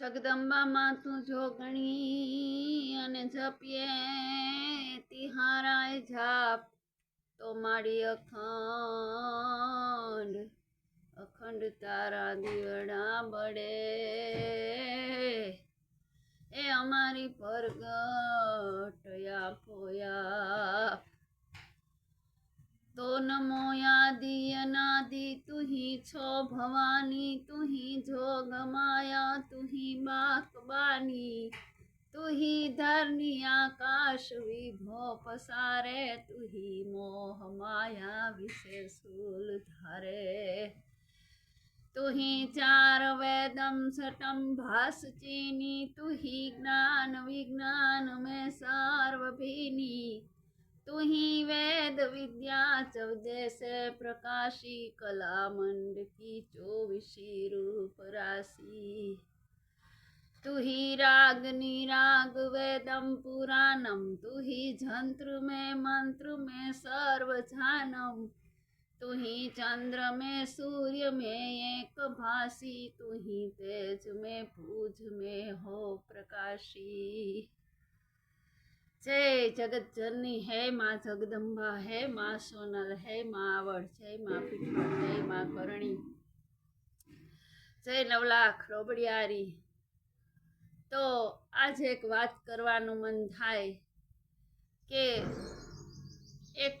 જગદંબામાં તું જોગણી અને જપીએ, તિહારાય જાપ તો મારી અખંડ અખંડ તારા દીવડા બળે. એ અમારી પરગટ યાપોયા તો નમો યાદિ અનાદિ તુહી છો ભવાની, તુહી જોગ માયા, તુહી બાકબાની તુહી ધરની આકાશ વિભો પસારે તુહી મોહ માયા વિશે સૂલ ધારે, તુહી ચાર વેદમ સટમ ભાસચીની તુહી જ્ઞાન વિજ્ઞાન મેં સાર્વભીની તુહી વેદ વિદ્યા ચૌ જૈસે પ્રકાશી કલા મંડકી ચોવીસી રૂપ રાશી. તુહી રાગ નિરાગ વેદમ પુરાણમ તુહી જંત્ર મે મંત્ર મે સર્વ જાનમ. તુહી ચંદ્ર મે સૂર્ય મે એક ભાસી. તુહી તેજ મે પૂજ મે હો પ્રકાશી. જય જગત જનની, હે માં જગદંબા, હે માં સોનલ, હે માં આવડ, જય માં પીઠળ જય માં કરણી. જય નવલાખ, રોબડિયારી. તો આજે એક વાત કરવાનું મન થાય કે એક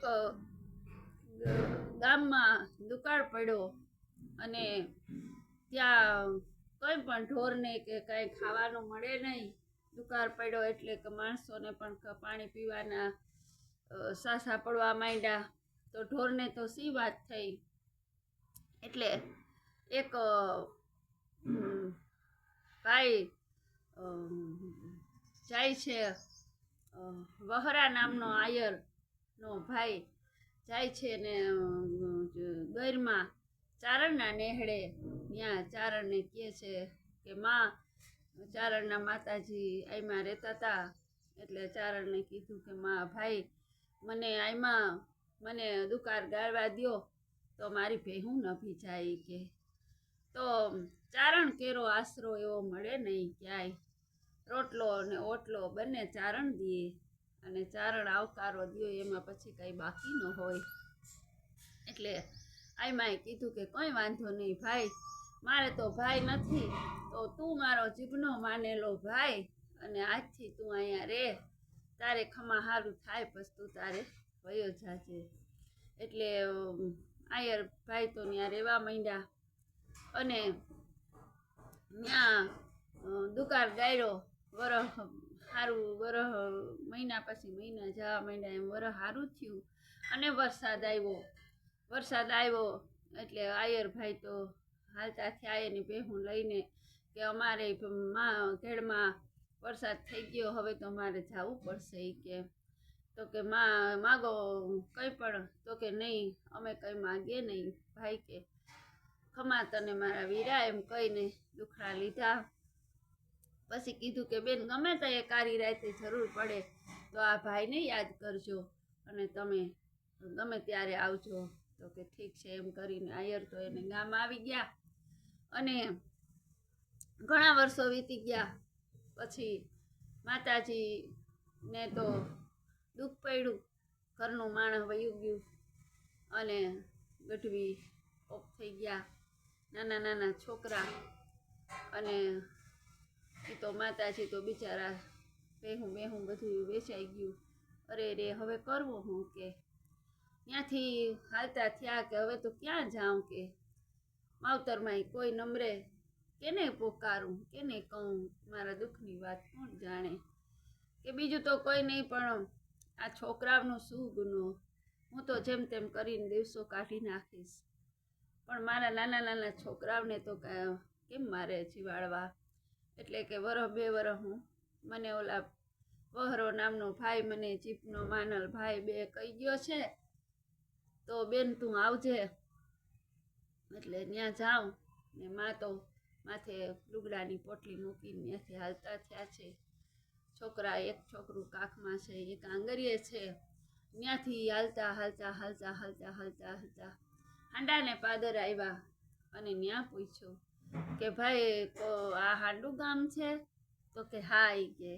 ગામમાં દુકાળ પડ્યો અને ત્યાં કંઈ પણ ઢોરને કે કાંઈ ખાવાનું મળે નહીં. દુકાળ પડ્યો એટલે કે માણસોને પણ પાણી પીવાના સાસા પડવા માંડ્યા. તો ઢોરને તો સી વાત થઈ? એટલે એક ભાઈ જાય છે વહરા નામનો આયરનો ભાઈ. જાય છે ને ગરમાં ચારણના નેહડે ત્યાં ચારણને કહે છે કે, માં ચારણના માતાજી આઈમાં રહેતા હતા. એટલે ચારણને કીધું કે, મા, ભાઈ, મને આઈમાં મને દુકાર ગાળવા દ્યો, તો મારી ભેહું ન ભીજાય કે. તો ચારણ કેરો આશરો એવો મળે નહીં ક્યાંય. રોટલો અને ઓટલો બંને ચારણ દીએ અને ચારણ આવકારો દો એમાં પછી કંઈ બાકી ન હોય. એટલે આઈમાએ કીધું કે, કોઈ વાંધો નહીં, ભાઈ મારે તો ભાઈ નથી. તો તું મારો જીભનો માનેલો ભાઈ. અને આજથી તું અહીંયા રે. તારે ખમા સારું થાય પછી તારે વયો જાજે. એટલે આયર ભાઈ તો ત્યાં રહેવા માંડ્યા. અને ત્યાં દુકાળ ગાયરો વરહ સારું વરહ મહિના પછી મહિના જવા માંડ્યા એમ વરહ સારું થયું. અને વરસાદ આવ્યો. વરસાદ આવ્યો એટલે આયર ભાઈ તો હાલતા થયા એની ભેહું લઈને કે અમારે માં ઘેડમાં વરસાદ થઈ ગયો, હવે તો મારે જવું પડશે એ કે. તો કે માં, માગો કંઈ પણ, તો કે નહીં, અમે કંઈ માગીએ નહીં, ભાઈ કે. ખમા તને મારા વીરા એમ કહીને દુખડા લીધા. પછી કીધું કે બેન, ગમે તો એ કારી રાતે જરૂર પડે તો આ ભાઈને યાદ કરજો અને તમે, ગમે ત્યારે આવજો. તો કે ઠીક છે એમ કરીને આયર તો એને ગામ આવી ગયા. અને ઘણા વર્ષો વીતી ગયા પછી માતાજીને તો દુઃખ પડ્યું. ઘરનું માણસ વયું ગયું અને ગઢવી ઓફ થઈ ગયા. નાના નાના છોકરા અને એ તો માતાજી તો બિચારા બેહું બેહું બધું વેચાઈ ગયું. અરે રે, હવે કરવું હું કે? ત્યાંથી હાલતા થયા કે હવે તો ક્યાં જાઉં કે? માવતરમાં કોઈ નમરે કેને પોકારું, કેને કહું? મારા દુઃખની વાત કોણ જાણે? કે બીજું તો કોઈ નહીં, પણ આ છોકરાઓનો શું ગુનો હું તો જેમ તેમ કરીને દિવસો કાઢી નાખીશ. પણ મારા નાના નાના છોકરાઓને તો કેમ મારે જીવાડવા? એટલે કે વરહ બે વરહ હું, મને ઓલા વહરો નામનો ભાઈ, મને જીપનો માનલ ભાઈ બે કહી ગયો છે, તો બેન તું આવજે. એટલે ત્યાં જાઉં ને માં તો માથે લુગડાની પોટલી મૂકીને ત્યાંથી હાલતા થયા છે. છોકરા એક છોકરું કાખમાં છે, એક આંગરીએ છે. ત્યાંથી હાલતા હાલતા હાલતા હાલતા હાલતા હાલતા હાંડાને પાદર આવ્યા અને ત્યાં પૂછ્યું કે ભાઈ આ હાંડું ગામ છે? તો કે હા એ કે.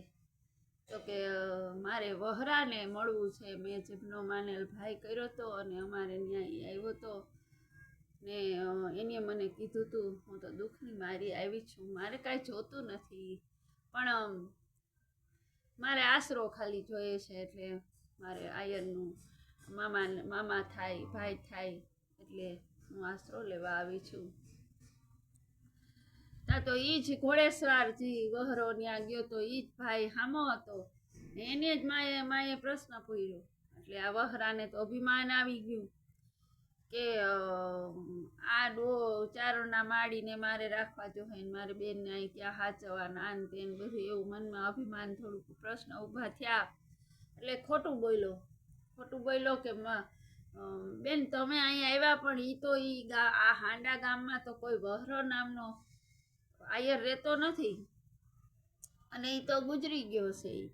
તો કે મારે વહરાને મળવું છે. મેં જીભનો માનેલ ભાઈ કર્યો તો અને અમારે ત્યાં આવ્યો તો ને એને મને કીધું તું, હું તો દુઃખની મારી આવી છું. મારે કાંઈ જોતું નથી. પણ મારે આશરો ખાલી જોઈએ છે એટલે મારે આયરનું મામા મામા થાય, ભાઈ થાય એટલે હું આશરો લેવા આવી છું. તા તો એ જ ઘોડેસવારજી વહરો ત્યાં ગયો તો એ જ ભાઈ હામો હતો. એને જ માએ માએ પ્રશ્ન પૂછ્યો એટલે આ વહરાને તો અભિમાન આવી ગયું. કે આ ડો, ચારોના માડીને મારે રાખવા જોઈએ ને મારે બેનને અહીં ત્યાં હાચવાના આન તેન બધું એવું મનમાં અભિમાન થોડુંક પ્રશ્ન ઊભા થયા. એટલે ખોટું બોલ્યો. ખોટું બોલ્યો કે બેન તમે અહીંયા આવ્યા પણ એ તો એ ગા, આ હાંડા ગામમાં તો કોઈ વહરો નામનો આયર રહેતો નથી. અને એ તો ગુજરી ગયો છે એ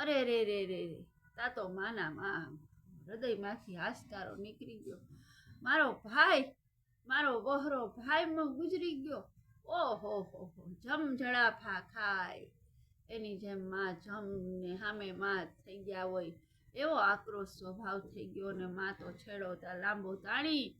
અરે, રે રે રે રે, તા તો માના માં હૃદયમાંથી હાશકારો નીકળી ગયો. મારો ભાઈ, મારો વહરો ભાઈમાં ગુજરી ગયો. ઓહો, હો હો, જમ જડાફા ખાય. એની જેમ માં જમ ને સામે માં થઈ ગયા હોય. એવો આક્રોશ સ્વભાવ થઈ ગયો ને માં તો છેડો લાંબો તાણી.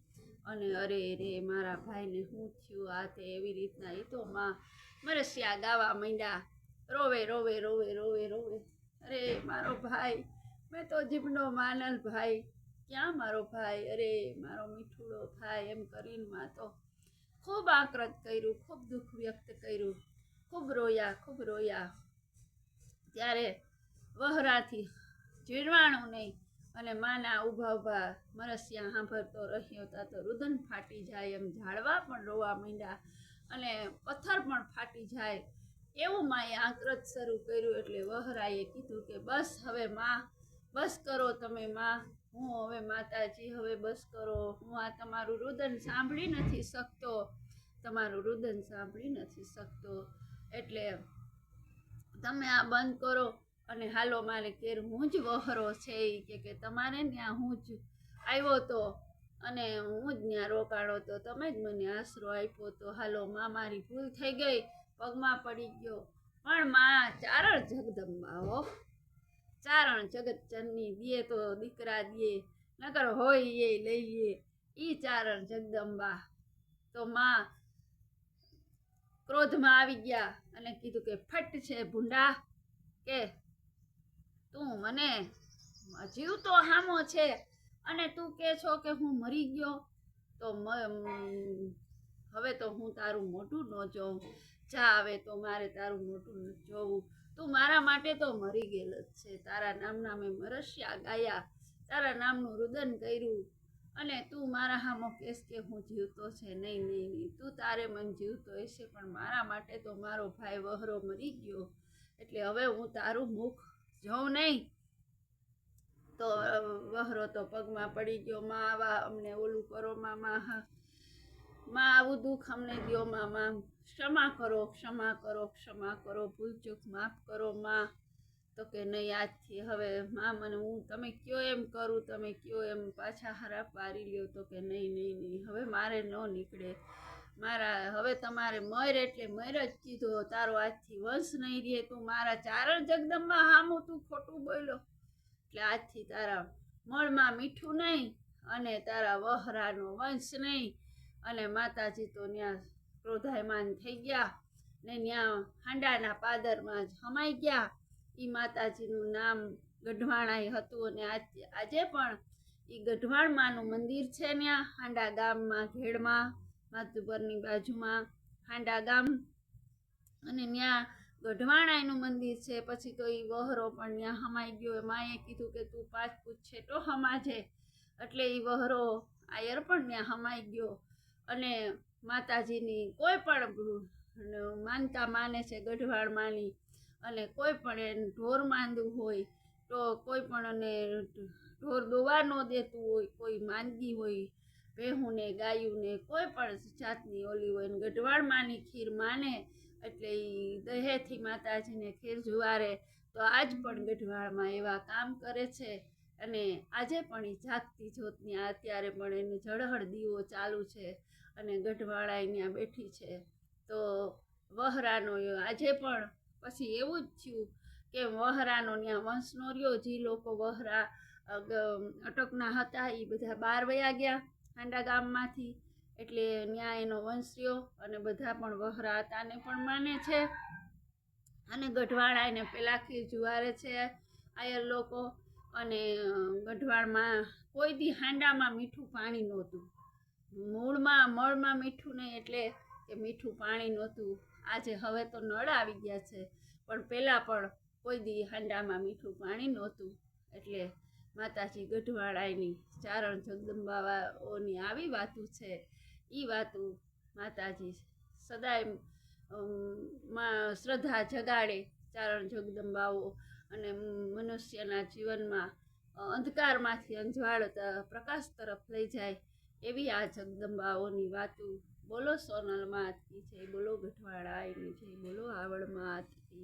અને અરે, રે, મારા ભાઈને શું થયું આ તે એવી રીતના? એ તો માં મરસિયા ગાવા માંડ્યા. રોવે રોવે રોવે રોવે રોવે. અરે, મારો ભાઈ મેં તો જીભનો માનલ ભાઈ. ક્યાં મારો ભાઈ? અરે, મારો મીઠુડો ભાઈ એમ કરીને માં તો ખૂબ આક્રત કર્યું, ખૂબ દુઃખ વ્યક્ત કર્યું. ખૂબ રોયા ખૂબ રોયા. ત્યારે વહરાથી જીણવાણું નહીં, અને માના ઊભા ઊભા મરસિયા સાંભળતો રહ્યો તા તો રુદન ફાટી જાય એમ ઝાડવા પણ રોવા માંડ્યા અને પથ્થર પણ ફાટી જાય. એવું માએ આક્રત શરૂ કર્યું એટલે વહરાએ કીધું કે બસ હવે માં બસ કરો તમે માં. હું હવે માતાજી, હવે બસ કરો. હું આ તમારું રુદન સાંભળી નથી શકતો. તમારું રુદન સાંભળી નથી શકતો. એટલે તમે આ બંધ કરો અને હાલો મારે કેર હું જ વહરો છે કે કે તમારે ત્યાં હું જ આવ્યો તો અને હું જ ત્યાં રોકાણો તો તમે જ મને આશરો આપ્યો તો. હાલો માં, મારી ભૂલ થઈ ગઈ. પગમાં પડી ગયો. પણ માં, ચારણ જગદંબા હો. ચારણ જગતચંદની દીએ તો દીકરા દીએ નકર હોય એ લઈએ, ઈ ચારણ જગદંબા. તો માં ક્રોધમાં આવી ગયા અને કીધું કે, ફટ છે ભૂંડા, કે તું મને જીવ તો હામો છે અને તું કે છો કે હું મરી ગયો, તો હવે તો હું તારું મોટું ન જોઉં, જા આવે તો મારે તારું મોટું જોવું. તું મારા માટે તો મરી ગયેલ જ છે. તારા નામના મેં મરસ્યા ગાયા. તારા નામનું રુદન કર્યું. અને તું મારા હામો કેસ કે હું જીવતો છે. નહીં નહીં નહીં. તું તારે મન જીવતો હશે, પણ મારા માટે તો મારો ભાઈ વહરો મરી ગયો. એટલે હવે હું તારું મુખ જોઉં નહીં. તો વહરો તો પગમાં પડી ગયો. માં આવા અમને ઓલું કરો માં માં આવું દુઃખ અમને દો માં માં ક્ષમા કરો ક્ષમા કરો ક્ષમા કરો. ભૂલ ચૂક માફ કરો, માં. તો કે નહીં, આજથી હવે માં મને હું તમે કયો એમ કરું, તમે કયો એમ પાછા હરા પારી લ્યો. તો કે નહીં નહીં નહીં. હવે મારે ન નીકળે. મારા, હવે તમારે મર એટલે મર જ કીધો. તારો આજથી વંશ નહીં રહે તું મારા ચારણ જગદંબા હામું તું ખોટું બોલ્યો. એટલે આજથી તારા મળમાં મીઠું નહીં અને તારા વહરાનો વંશ નહીં. અને માતાજી તો ત્યાં ક્રોધાયમાન થઈ ગયા ને ત્યાં હાંડાના પાદરમાં જ હમાઈ ગયા. એ માતાજીનું નામ ગઢવાણાઈ હતું અને આજ- પણ એ ગઢવાણમાનું મંદિર છે ત્યાં હાંડા ગામમાં, ઘેડમાં, માધુપરની બાજુમાં હાંડા ગામ. અને ત્યાં ગઢવાણાઈનું મંદિર છે, પછી તો એ વહરો પણ ત્યાં હમાઈ ગયો. માએ કીધું કે તું પાંચ પૂછ છે તો હમાજે. એટલે એ વહરો આયર પણ ત્યાં હમાઈ ગયો. અને માતાજીની કોઈ પણ માનતા માને છે, ગઢવાળ માની અને કોઈ પણ એને ઢોર માંદું હોય તો કોઈ પણ અને ઢોર દોવા ન દેતું હોય, કોઈ માંદગી હોય, ભેહુંને, ગાયુંને, કોઈ પણ જાતની ઓલી હોય ને ગઢવાળ માની ખીર માને એટલે એ દહેથી માતાજીને ખીર જુવારે તો આજ પણ ગઢવાળમાં એવા કામ કરે છે અને આજે પણ એ જાગતી જ્યોતની અત્યારે પણ એનું ઝળહળ દીવો ચાલુ છે. અને ગઢવાળા ત્યાં બેઠી છે. તો વહરાનો આજે પણ પછી એવું જ થયું કે વહરાનો ત્યાં વંશનો રહ્યો જે લોકો વહરા અટકના હતા એ બધા બહાર વયા ગયા હાંડા ગામમાંથી. એટલે ત્યાં એનો વંશ રહ્યો અને બધા પણ વહરા હતા ને પણ માને છે. અને ગઢવાળા એને પેલાથી જુવારે છે આયર લોકો. અને ગઢવાળમાં કોઈ દી હાંડામાં મીઠું પાણી નહોતું. મૂળમાં, મળમાં મીઠું નહીં એટલે કે મીઠું પાણી નહોતું. આજે હવે તો નળ આવી ગયા છે. પણ પહેલાં પણ કોઈ દી હાંડામાં મીઠું પાણી નહોતું. એટલે માતાજી ગઢવાળાની ચારણ જગદંબાઓની આવી વાતું છે. એ વાતું માતાજી સદાયમાં શ્રદ્ધા જગાડે ચારણ જગદંબાઓ અને મનુષ્યના જીવનમાં અંધકારમાંથી અંજવાળ પ્રકાશ તરફ લઈ જાય. એવી આ જગદંબાઓની વાતો. બોલો સોનલમાં માત છે બોલો ગઢવાળાની છે બોલો આવડમાં માત છે